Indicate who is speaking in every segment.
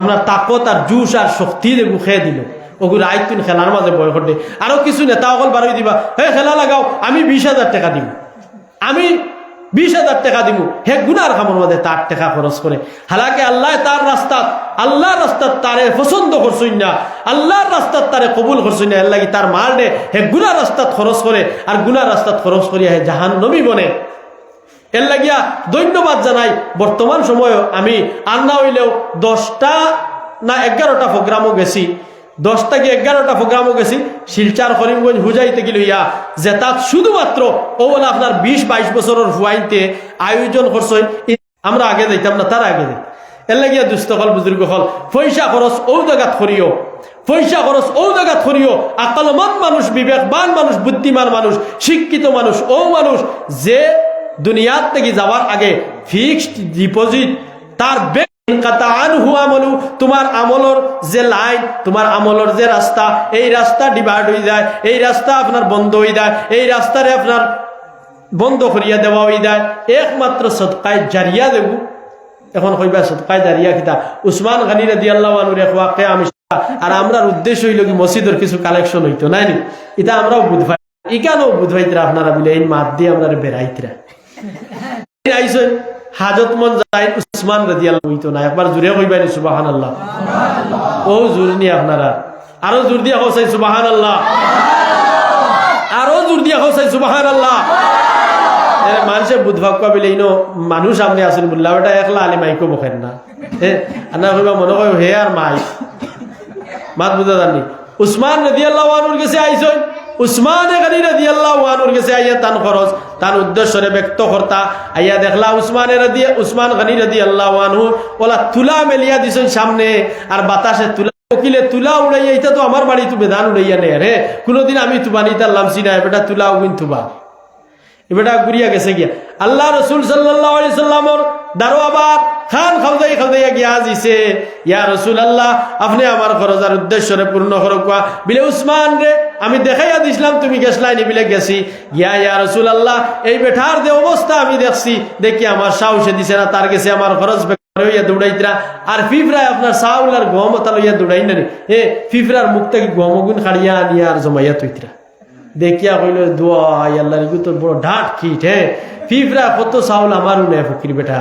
Speaker 1: আপনার তাকত আর জুস আর শক্তি দেখু খেয়ে দিল। ওগুলো আইতুন খেলার মাঝে বয় করতে আরও কিছু নেতা অকল বারোই দিবা, হে খেলা লাগাও, আমি বিশ হাজার টাকা দিব আমি বিশ হাজার টাকা দিব হে গুনার খামর মধ্যে তার টাকা খরচ করে। হালাকে আল্লাহ তার রাস্তা আল্লাহ রাস্তার তারে পছন্দ করছই না। আল্লাহর রাস্তার তারে কবুল করছই না। লাগি তার মার দে। হে গুনার রাস্তাত খরচ করে। আর গুনার রাস্তাত খরচ করিয়া হে জাহান নবী বনে। এর লাগিয়া ধন্যবাদ জানাই। বর্তমান সময়ে আমি আর না হইলেও দশটা না এগারোটা প্রোগ্রামও গেছি। দশটা কি এগারোটা প্রোগ্রামও গেছি। শিলচার, করিমগঞ্জ হুজাইতে গেল ইয়া যে তাত শুধুমাত্র ও বলে আপনার বিশ, বাইশ বছরের হুয়াইতে আয়োজন করছেন আমরা আগে যাইতাম না, তার আগে যাই এর লাগিয়া দুস্থ হল, বুজুর্গ হল, পয়সা খরচ ও জায়গাত করিও। পয়সা খরচ ও জায়গাত করিও। আকলমান মানুষ, বিবেকবান মানুষ, বুদ্ধিমান মানুষ, শিক্ষিত মানুষ, ও মানুষ যে দুনিয়ার থেকে যাওয়ার আগে ফিক্সড ডিপোজিট তার তোমার আমলর যে লাইন, তোমার আমলর যে রাস্তা, এই রাস্তা ডিভাইড হয়ে যায়, এই রাস্তা আপনার বন্ধ হয়ে যায়, এই রাস্তারে আপনার বন্ধ করিয়া দেওয়া হয়ে যায়। একমাত্র সৎকায় জারিয়া দেব। এখন কইবা সৎকায় জারিয়া কিতা? উসমান গানি রাদি আমি আর আমরার উদ্দেশ্য হইল কি মসজিদের কিছু কালেকশন হইতো নাই এটা আমরাও বুধভাই ইকানো বুধভাইতরা আপনারা বিলে, এই মাত দিয়ে আমরা বেড়াইতরা। মন মানুষে সামনে আসেন বললা ওটা একলা আলি মাইকো বখেন না। হে আনা মনে কই হে আর মাই। মাত বুঝা জানি উসমান গেছে আইসই উসমান আল্লাহ আল্লাহ তুলা মেলিয়া সামনে, আর বাতাসে তুলা তুলা তো আমার বাড়ি বেদান উড়াইয়া নে রে, কোনোদিন আমি তুবা নিতে লামছি না বেটা তুলা উইন তুবা। এবারটা ঘুরিয়া গেছে গিয়া। আল্লাহ রসুল সাল্লাহ দারো আবার খান খাওদাই খাওদাইয়া গিয়া দিছে ইয়া রসুল আল্লাহ আপনি আমার খরচার উদ্দেশ্যরে পূর্ণ বিলে উসমান রে, আমি দেখাইয়া দিছিলাম, তুমি গেছলাই নি বিলে গেছি। গিয়া ইয়া রসুল আল্লাহ এই বেঠার যে অবস্থা আমি দেখছি, দেখি আমার সাহসে দিছে না, তার গেছে আমার খরচ লইয়া দৌড়াইতরা। আর ফিফরায় আপনার চাউল আর লইয়া দৌড়াই না হে ফিফরার মুখ থেকে গম গুণ খাড়িয়া আনিয়া আর জমাইয়া তৈতরা দেখিয়া কইল, দোয়া আল্লাহ রিগু তোর বড় ঢাট খিট, হে। ফিফরা কত চাউল আমারও নেই, ফকির বেটা।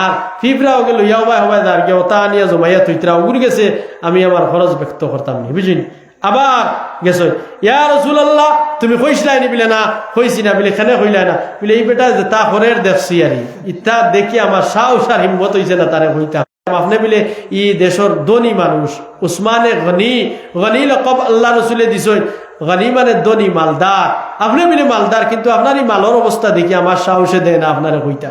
Speaker 1: আর ফিফরাও গেল, ইয়াও ভাই হবাই দার গিয়ে তা নিয়ে জমাইয়া তুইতরা উগুর গেছে, আমি আমার খরচ ব্যক্ত করতাম নি বুঝিন আবার গেছ, ইয়া রসুল আল্লাহ তুমি কইসলাই নি বিলে না? কইছি না বিলে খানে কইলাই না? বিলে, এই বেটা যে তা হরের দেখছি আর ইতা দেখি আমার সাহস আর হিম্মত হইছে না তারে হইতা আপনি বিলে, ই দেশর ধনী মানুষ। উসমানে গনি গনি লকব আল্লাহ রসুলে দিছই গনি মানে ধনী মালদার। আপনি মিলে মালদার, কিন্তু আপনার মালর অবস্থা দেখি আমার সাহসে দেয় না আপনারে হইতা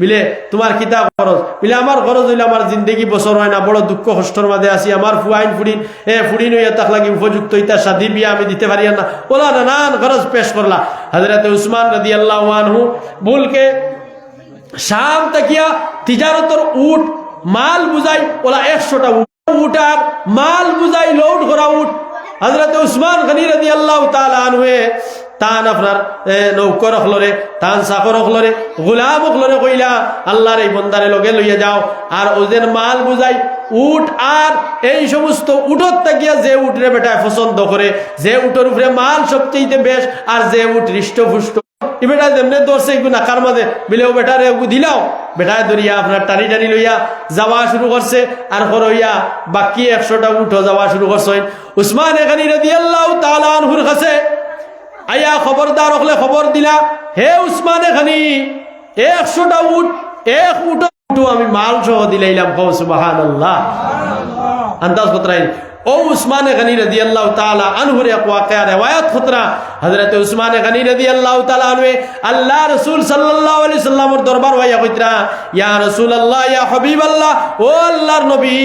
Speaker 1: বিলে তোমার কিতাব খরচ বিলে আমার খরচ হইলে আমার জিন্দগি বছর হয় না, বড় দুঃখ কষ্টর মাঝে আছি আমার ফুয়াইন ফুড়িন এ ফুড়িন হইয়া তাক লাগি উপযুক্ত ইতা শাদি বিয়া আমি দিতে পারি না। ওলা নানান খরচ পেশ করলা হাজরত উসমান রাদি আল্লাহ আনহু, ভুলকে শাম তাকিয়া তিজারতর উঠ মাল বুঝাই, ওলা একশোটা উঠ আর মাল বুঝাই লোড করা উঠ। হজরত উসমান গনি রাদি আল্লাহ তালুয়ে তান আপনার নৌকর অখলরে তান চাকর অখলরে গোলাম অখলরে কইলা, আল্লাহর এই বন্দারে লগে লইয়া যাও। আর ওদের মাল বুঝাই, উঠ আর এই সমস্ত উঠত থাকিয়া যে উঠরে বেটায় পছন্দ করে, যে উঠের উপরে মাল সবচেয়ে বেশ, আর যে উঠ হৃষ্টপুষ্ট। বেটা যেমনে দৌড়ছে এগুলো নাকার মাঝে। বিলেও বেটারে দিলাও। বেটায় ধরিয়া আপনার টানি টানি লইয়া যাওয়া শুরু করছে। আর হরইয়া বাকি একশোটা উঠো যাওয়া শুরু করছে। উসমান এখানি রেদি আল্লাহ তালানহুর কাছে, আয়া খবরদার হলে খবর দিলা। হে উসমান এখানি, একশোটা উঠ, এক উঠো আমি মাল সহ দিলাইলাম। কৌ সুবাহান আল্লাহ আন্দাজ কতরাই ও উসমান গনি রদি আল্লাহ তাআলা আনহুর এক ওয়াকিয়া riwayat খতরা? হযরত উসমান গনি রদি আল্লাহ তাআলা আনহু আল্লাহ রাসূল সাল্লাল্লাহু আলাইহি সাল্লামের দরবার হইয়া কইতরা, ইয়া রাসূলুল্লাহ, ইয়া হাবিবাল্লাহ, ও আল্লাহর নবী,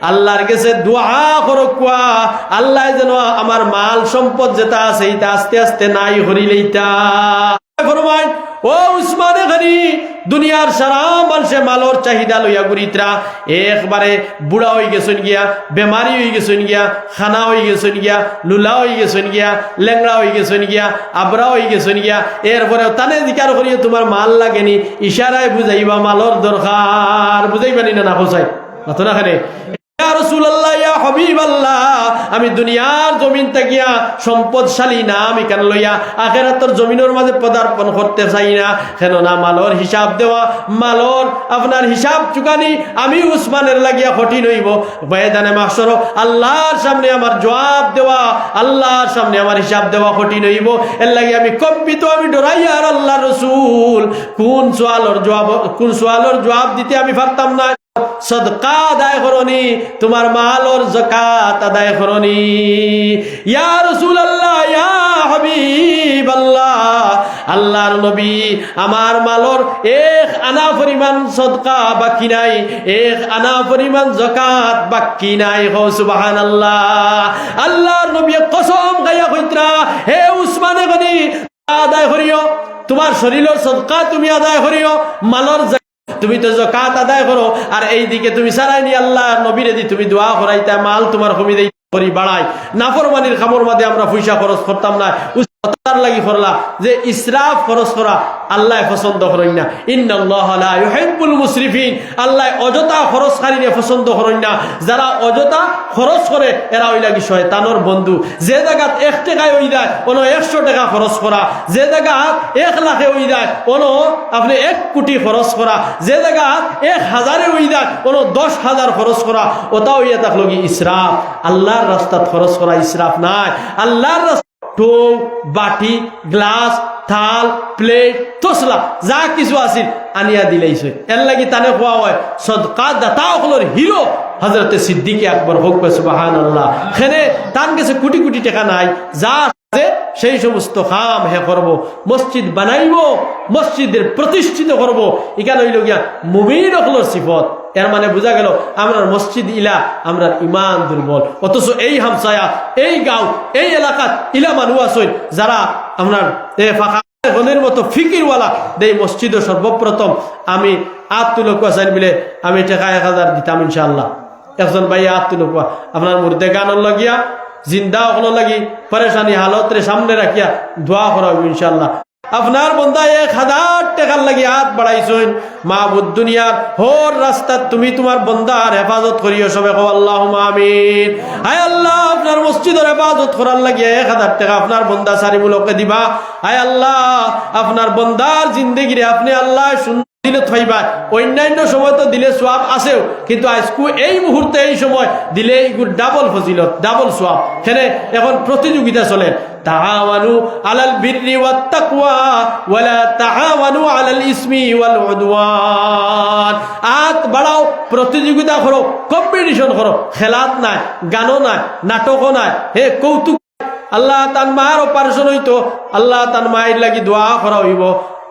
Speaker 1: আল্লাহর কাছে দোয়া করো কুয়া, আল্লাহ যেন আমার মাল সম্পদ যেটা আছে এটা আস্তে আস্তে নাই হরিলেইতা ফরমায় ও উসমানে গনি, দুনিয়ার সারা মানুষে মালর চাহিদা লইয়া গুরিতরা। একবারে বুড়া হয়ে গেছেন গিয়া, বেমারি হয়ে গেছেন গিয়া, খানা হয়ে গেছেন গিয়া, লুলা হয়ে গেছেন গিয়া লেংড়া হয়ে গেছেন গিয়া, আবরা হয়ে গেছেন গিয়া। এরপরে তানে জিকার করিয়ে তোমার মাল লাগেনি, ইশারায় বুঝাইবা মালর দরকার। বুঝাইবানি না না হোসাই না খানে? আমি দুনিয়ার জমিন সম্পদশালী না, আমি কেন লইয়া জমিনের মাঝে পদার্পণ করতে চাই না? কেন না মালর হিসাব দেওয়া, মালর আপনার হিসাব চুকানি, আমি উসমানের লাগিয়া কঠিন হইব। বয়দানে মাসর আল্লাহর সামনে আমার জবাব দেওয়া, আল্লাহর সামনে আমার হিসাব দেওয়া কঠিন হইব। এর লাগি আমি কম্পিত, আমি ডরাই আর আল্লাহ রসুল। কোন সোয়ালর জবাব, কোন সোয়ালর জবাব দিতে আমি পারতাম না। আদায় করনি, তোমার মালর জকাত আদায় করনি। আল্লাহর নবী, আমার মালর এক আনা পরিমাণ সদকা বাকি নাই, এক আনা পরিমাণ জকাত বাকি নাই হো সুবাহান আল্লাহ আল্লাহর নবী কসম গাইয়া হে উসমানে গনি, আদায় করিও, তোমার শরীরের সদকা তুমি আদায় করিও, মালর তুমি তো জকাত আদায় করো, আর এইদিকে তুমি সারাই নি আল্লাহ, নবীরে দি তুমি দোয়া করাইতে, মাল তোমার কমি দেই করি বাড়াই নাফরমানির খামর মাঝে আমরা পয়সা খরচ করতাম না। যে ইসরাফ খরচ করা আল্লাহ পছন্দ করেন না। আল্লাহ অযথা পছন্দ করেন না। যারা অযথা খরচ করে, এরা ওই লাগি বন্ধু। যে এক টাকায় ওই দেয় কোনো একশো টাকা খরচ করা। যে এক লাখে ওই দেয় কোনো আপনি এক কোটি খরচ করা। যে জায়গাত এক হাজারে ওই দেয় কোনো দশ হাজার খরচ করা। ওটাও ইয়ে থাকল কি ইসরাফ, আল্লাহর রাস্তাত খরচ করা ইসরাফ নাই। আল্লাহর রাস্তা ঢৌ বাটি গ্লাস থাল, প্লেট তসলা যা কিছু আছিল আনিয়া দিলাইছে। এর লাগি তানে খোয়া হয়, সদকা দাতা সকলের হিরো হজরতে সিদ্দিকে আকবর হোক সুবাহান আল্লাহ সেনে তার কাছে কোটি কোটি টাকা নাই যা সেই সমস্ত কাম হে করব, মসজিদ বানাইব, মসজিদের প্রতিষ্ঠিত করব। এখানে হইল গিয়া মুমিন হকলোর সিফত। এর মানে বোঝা গেল, আমরা মসজিদ ইলা, আমরা ইমান দুর্বল। অথচ এই হামসায়া, এই গাঁও, এই এলাকাত ইলা মানুষ আছে যারা আপনার এ ফাঁকা মতো দেই সর্বপ্রথম। আমি মিলে আমি টাকা এক হাজার দিতাম ইনশাল্লাহ একজন ভাই আট তুলক আপনার মুর্দে গানর লাগিয়া জিন্দা হলো লাগি পরেশানি হালতরে সামনে রাখিয়া দোয়া করা ইনশাল্লাহ আপনার বন্ধা এক হাজার টাকার লাগি হাত বাড়াইছেন। মা বুধ দুনিয়ার হোর রাস্তা তুমি তোমার বন্দার হেফাজত করিও সবে কো আল্লাহ আমিন। হায় আল্লাহ, আপনার মসজিদের হেফাজত করার লাগিয়ে এক হাজার টাকা আপনার বন্দা সারিমূলকে দিবা। হায় আল্লাহ, আপনার বন্দার জিন্দগিরে আপনি আল্লাহ দিলে থাইবা। অন্যান্য সময় তো দিলে সোয়াব আছেও, কিন্তু আজকু এই মুহূর্তে, এই সময় দিলে ডাবল ফজিলত ডাবল সোয়াব। সেনে এখন প্রতিযোগিতা চলে। তাহাওয়ানু আলাল বিররি ওয়াত তাকওয়া, ওয়ালা তাহাওয়ানু আলাল ইসমি ওয়াল উদওয়ান। আত বাড়াও, প্রতিযোগিতা করো কম্পিটিশন করো। খেলাত নাই, গানও নাই, নাটকও নাই, হে কৌতুক। আল্লাহ তান মার অপারেশন হইতো, আল্লাহ তান মায়ের লাগি দোয়া করা হইব।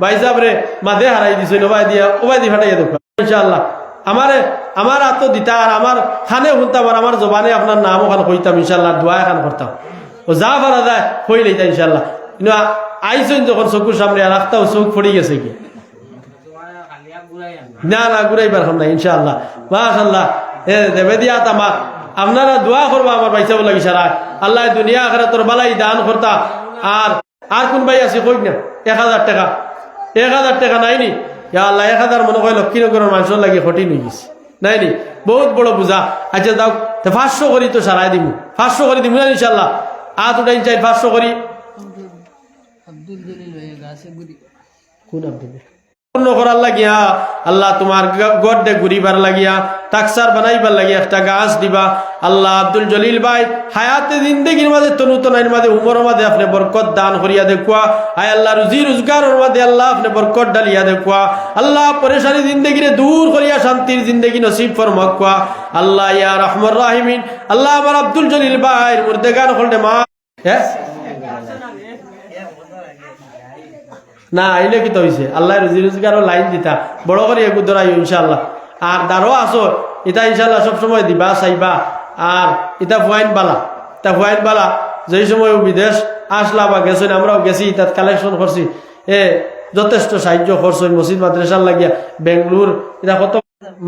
Speaker 1: বাইসাব রে মাঝে হারাই দিছুন ওবাই দিয়া ওবাই দি ফাটাইয়া দেখো ইনশাআল্লাহ। আমারে, আমার আত্ম দিতা আর আমার খানে শুনতাম আর আমার জবানে আপনার নাম ওখানে কইতাম ইনশাল্লাহ দোয়া এখান করতাম। ও যা পারা যায় কই লইতা ইনশাল্লাহ কিন্তু আইসুন যখন চকুর সামনে আর রাখতাও চোখ পড়ি গেছে কি? না না ঘুরাইবার খাম না, ইনশাআল্লাহ। মাশাল্লাহ এ, দেবে দিয়া তামা আপনারা দোয়া করবা আমার বলা সারা। আল্লাহ দুনিয়া আখেরা তোর বালাই দান করতা। আর আর কোন ভাই আছে কই না? এক হাজার টাকা। এক হাজার টাকা নাই নি আল্লাহ এক হাজার মনে হয় লক্ষ্মীনগরের মানুষের লাগে কঠিন হয়ে গেছে। নাইনি। বহুত বড় বুঝা আচ্ছা দাও তো পাঁচশো করি তো সারাই দিমু। পাঁচশো করি দিমু না ইনশাল্লাহ আত উঠাই চাই পাঁচশো করি। কোন আব্দুল পূর্ণ করার লাগিয়া, আল্লাহ তোমার গড্ডে ঘুরিবার লাগিয়া, তাকসার বানাইবার লাগিয়া একটা গাছ দিবা। আল্লাহ আব্দুল জলিল ভাই, হায়াতে জিন্দগির মাঝে তনু মাঝে, উমরের মাঝে আপনি বরকত দান করিয়া দেখুয়া। হায় আল্লাহ, রুজি রোজগারের মাঝে আল্লাহ আপনি বরকত ডালিয়া দেখুয়া। আল্লাহ পরেশানি জিন্দগিরে দূর করিয়া, শান্তির জিন্দগি নসিব ফরমাকুয়া। আল্লাহ ইয়া রহমর রাহিমিন, আল্লাহ আমার আব্দুল জলিল ভাই মুর্দে গান হলডে মা হ্যাঁ? না, আইলে কি তো হয়েছে আল্লাহ রুজি রোজগারও লাইন দিতা। বড় করে এগু ধরাই ইনশাল্লাহ আর দারো আসো এটা ইনশাল্লাহ সবসময় দিবা, চাইবা। আর এটা ফুয়াইন বালা তা ফুয়াইন বালা, যেই সময় বিদেশ আসলা বা গেছেন আমরাও গেছি তাত কালেকশন করছি এ, যথেষ্ট সাহায্য করছ মসজিদ মাদ্রাসার লাগিয়া। বেঙ্গলোর এটা কত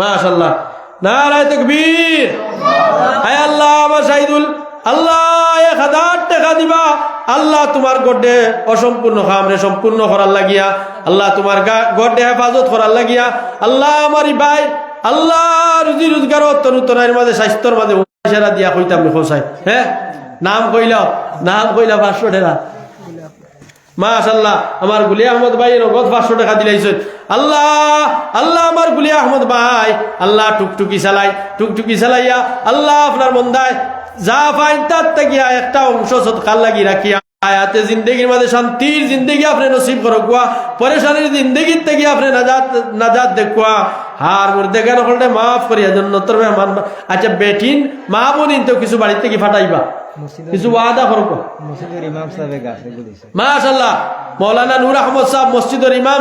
Speaker 1: মাশাল্লাহ নারায় তকবীর হায় আল্লাহ আমার শাহিদুল আল্লাহ এক হাজার টাকা দিবা আল্লাহ তোমার গড্ডে অসম্পূর্ণ খামরে সম্পূর্ণ করার লাগিয়া, আল্লাহ তোমার গড্ডে হেফাজত করার লাগিয়া, আল্লাহ আমার ভাই আল্লাহ রুজি রোজগার তনুতনের মাঝে স্বাস্থ্যর মাঝে সেরা দিয়া কইতাম হ্যাঁ নাম কইলা নাম কইলা পাঁচশো দিলাইছেন আল্লাহ গুলি আহমদ ভাই, আল্লাহ টুকটুকি চালাই চালাইয়া আল্লাহ আপনার যা পাইন তার থাকিয়া একটা অংশ সৎকার লাগি রাখিয়া। আয়াতে জিন্দগির শান্তির জিন্দগি আপনি নসিব করো পরেশানির জিন্দগির থেকে আপনি নাজাত নাজাত দেখুয়া। হার করলে মাফ করিয়া জন্য তোর মেহমান আচ্ছা বেটিন মা বোনিন তো কিছু বাড়ির থেকে ফাটাইবা। কিছু ওয়াদা করো মাশাল্লাহ মৌলানা নূর আহমদ সাহেব মসজিদের ইমাম।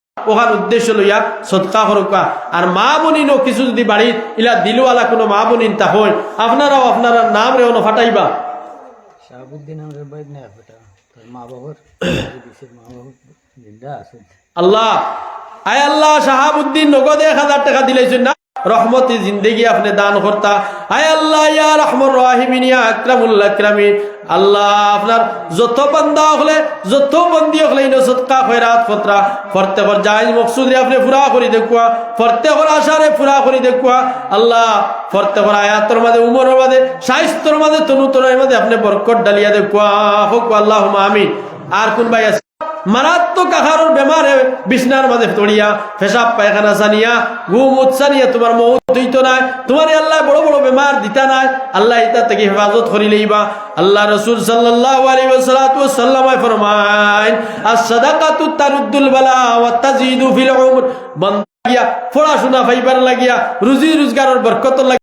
Speaker 1: ওখান উদ্দেশ্য লইয়া সৎকা হরকা আর মা বনিনও কিছু যদি বাড়ির ইলা দিলওয়ালা কোনো মা বনিন তা হয় আপনারাও আপনারা নাম রেও ফাটাইবা। আল্লাহ আয় আল্লাহ শাহাবুদ্দিন নগদে এক হাজার টাকা দিলাইছেন না? রহমতি জিন্দগি আপনি দান করতা। আয় আল্লাহ, ইয়া রহমর রাহিমিন, ইয়া আকরামুল আকরামিন। আল্লাহ আপনার যত বান্দা হলে, যত বন্দি হলে ইনো সৎকা খয়রাত ফতরা ফরতে কর জাইজ মকসুদ রে আপনি পুরা করে দেখুয়া ফরতে কর আশারে পুরা করে দেখুয়া। আল্লাহ ফরতে কর আয়াতর মাঝে, উমরের মাঝে সাহিত্যর মাঝে তনু তনের মাঝে আপনি বরকত ডালিয়া দেখুয়া। হোক আল্লাহ আমিন। আর কোন ভাই আছে? মারাত্মক আহারের বেমারে বিছনার মাঝে তড়িয়া ফেসাব পায়খানা সানিয়া, ঘুম উৎসানিয়া তোমার মৌত হইতো নাই তোমার আল্লাহ বড় বড় বেমার দিতা নাই, আল্লাহ ইতা থেকে হেফাজত করি লইবা। আল্লাহ রসুল সাল্লাল্লাহু আলাইহি ওয়াসাল্লাতু ওয়াসাল্লাম ফরমাইন, আস-সাদাকাতু তারুদ্দুল বালা ওয়া তাজিদু ফিল উমর। বান্দা লাগিয়া পড়াশোনা ফাইবার লাগিয়া রুজি রোজগারের বরকত লাগিয়া